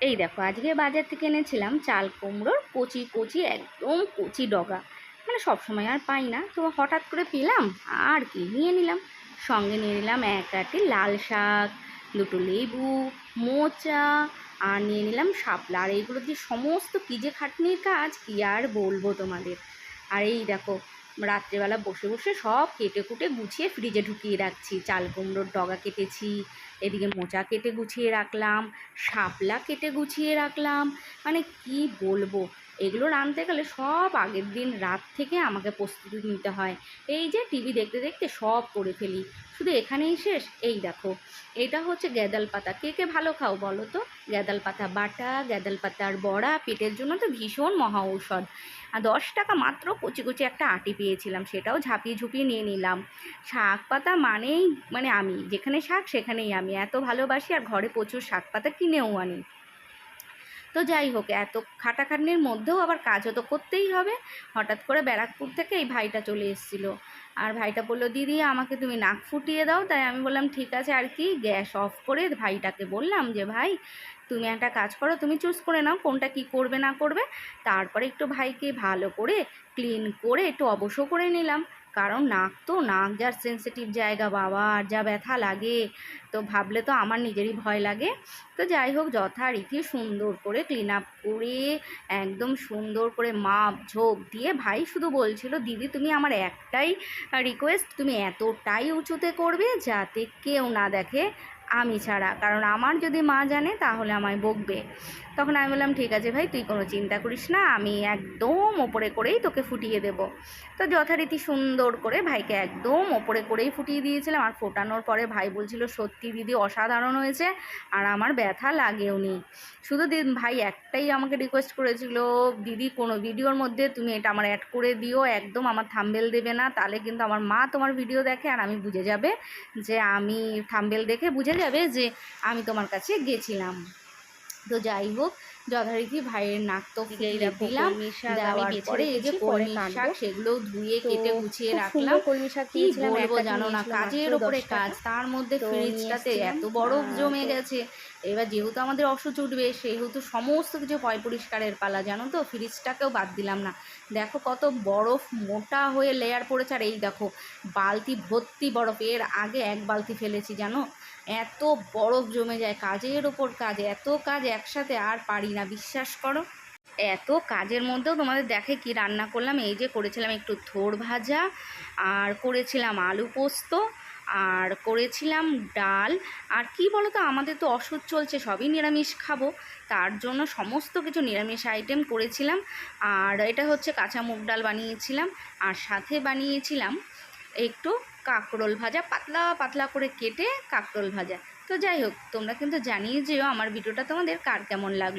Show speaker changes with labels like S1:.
S1: এই দেখো, আজকে বাজার থেকে এনেছিলাম চাল কুমড়োর কচি কচি একদম কচি ডগা। মানে সবসময় আর পাই না, তো হঠাৎ করে পেলাম আর কি, নিয়ে নিলাম। সঙ্গে নিয়ে নিলাম এক আটি লাল শাক, দুটো লেবু, মোচা আর নিয়ে নিলাম শাপলা। আর এইগুলো দিয়ে সমস্ত কী যে খাটনির কাজ, কী আর বলব তোমাদের। আর এই দেখো রাত্রেবেলা বসে বসে সব কেটে কুটে গুছিয়ে ফ্রিজে ঢুকিয়ে রাখছি। চাল কুমড়োর ডগা কেটেছি, এদিকে মোচা কেটে গুছিয়ে রাখলাম, শাপলা কেটে গুছিয়ে রাখলাম। মানে কি বলব? এগুলো রাঁধতে গেলে সব আগের দিন রাত থেকে আমাকে প্রস্তুতি নিতে হয়। এই যে টিভি দেখতে দেখতে সব করে ফেলি। শুধু এখানেই শেষ? এই দেখো। এটা হচ্ছে গ্যাদাল পাতা। কে কে ভালো খাও বলো তো? গ্যাদাল পাতা বাটা, গ্যাদাল পাতার বড়া, পেটের জন্য তো ভীষণ মহা ঔষধ। আর দশ টাকা মাত্র কচি কচি একটা আটি পেয়েছিলাম, সেটাও ঝাঁপিয়ে ঝুঁপিয়ে নিয়ে নিলাম। শাক পাতা মানেই মানে আমি। যেখানে শাক সেখানেই আমি। এত ভালোবাসি আর ঘরে প্রচুর শাক পাতা কিনেও আনি। তো যাই হোক, এত খাটাখাটনির মধ্যেও আবার কাজও তো করতেই হবে। হঠাৎ করে ব্যারাকপুর থেকে এই ভাইটা চলে এসেছিল। আর ভাইটা বলল, দিদি, আমাকে তুমি নাক ফুটিয়ে দাও। তাই আমি বললাম, ঠিক আছে, আর কি, গ্যাস অফ করে ভাইটাকে বললাম যে, ভাই, তুমি একটা কাজ করো, তুমি চুজ করে নাও কোনটা কি করবে না করবে। তারপরে একটু ভাইকে ভালো করে ক্লিন করে একটু অবশ্য করে নিলাম। কারণ নাক তো, নাক যার সেন্সিটিভ জায়গা, বাবা, আর যা ব্যথা লাগে, তো ভাবলে তো আমার নিজেরই ভয় লাগে। তো যাই হোক, যথারীতি সুন্দর করে ক্লিন আপ করে, একদম সুন্দর করে মাপ, ঝোপ দিয়ে, ভাই শুধু বলছিল, দিদি, তুমি আমার একটাই রিকোয়েস্ট তুমি এতটাই উঁচুতে করবে যাতে কেউ না দেখে আমি ছাড়া। কারণ আমার যদি মা জানে, তাহলে আমায় বকবে। তখন আমি বললাম, ঠিক আছে ভাই, তুই কোনো চিন্তা করিস না, আমি একদম ওপরে করেই তোকে ফুটিয়ে দেব। তো যথারীতি সুন্দর করে ভাইকে একদম ওপরে করেই ফুটিয়ে দিয়েছিলাম। আর ফোটানোর পরে ভাই বলছিল, সত্যি দিদি, অসাধারণ হয়েছে, আর আমার ব্যথা লাগেও নি। শুধু ভাই একটাই আমাকে রিকোয়েস্ট করেছিল, দিদি, কোনো ভিডিওর মধ্যে তুমি এটা আমার অ্যাড করে দিও, একদম আমার থাম্বেল দেবে না, তাহলে কিন্তু আমার মা তোমার ভিডিও দেখে, আর আমি বুঝে যাবে যে আমি থাম্বেল দেখে বুঝে যাবে যে আমি তোমার কাছে গেছিলাম। তো যাই হোক যথারীতি ভাইয়ের নাক তো ফুটিয়ে দিলাম। দেওয়ার পরে এই যে কলমি শাক সেগুলো ধুয়ে কেটে গুছিয়ে রাখলাম।
S2: কলমি শাক
S1: কি বলব জানো না কাজের ওপরে কাজ তার মধ্যে ফ্রিজটাতে এত বরফ জমে গেছে। এবার যেহেতু আমাদের অসুচ উঠবে সেহেতু সমস্ত কিছু পয় পরিষ্কারের পালা জানো তো? ফ্রিজটাকেও বাদ দিলাম না। দেখো কত বরফ মোটা হয়ে লেয়ার পড়েছে। আর এই দেখো বালতি ভর্তি বরফ। এর আগে এক বালতি ফেলেছি জানো? এত বরফ জমে যায় কাজের ওপর কাজ এত কাজ একসাথে আর পারি না, বিশ্বাস করো। এত কাজের মধ্যেও তোমাদের দেখে কি রান্না করলাম, এই যে করেছিলাম একটু থোড় ভাজা, আর করেছিলাম আলু পোস্ত, আর করেছিলাম ডাল, আর কি বলো তো আমাদের তো ওষুধ চলছে, সবই নিরামিষ খাব। তার জন্য সমস্ত কিছু নিরামিষ আইটেম করেছিলাম, আর এটা হচ্ছে কাঁচা মুগ ডাল বানিয়েছিলাম, আর সাথে বানিয়েছিলাম একটু কাঁকরোল ভাজা, পাতলা পাতলা করে কেটে কাঁকরোল ভাজা। তো যাই হোক তোমরা কিন্তু জানিয়ে যেও আমার ভিডিওটা তোমাদের কার কেমন লাগল।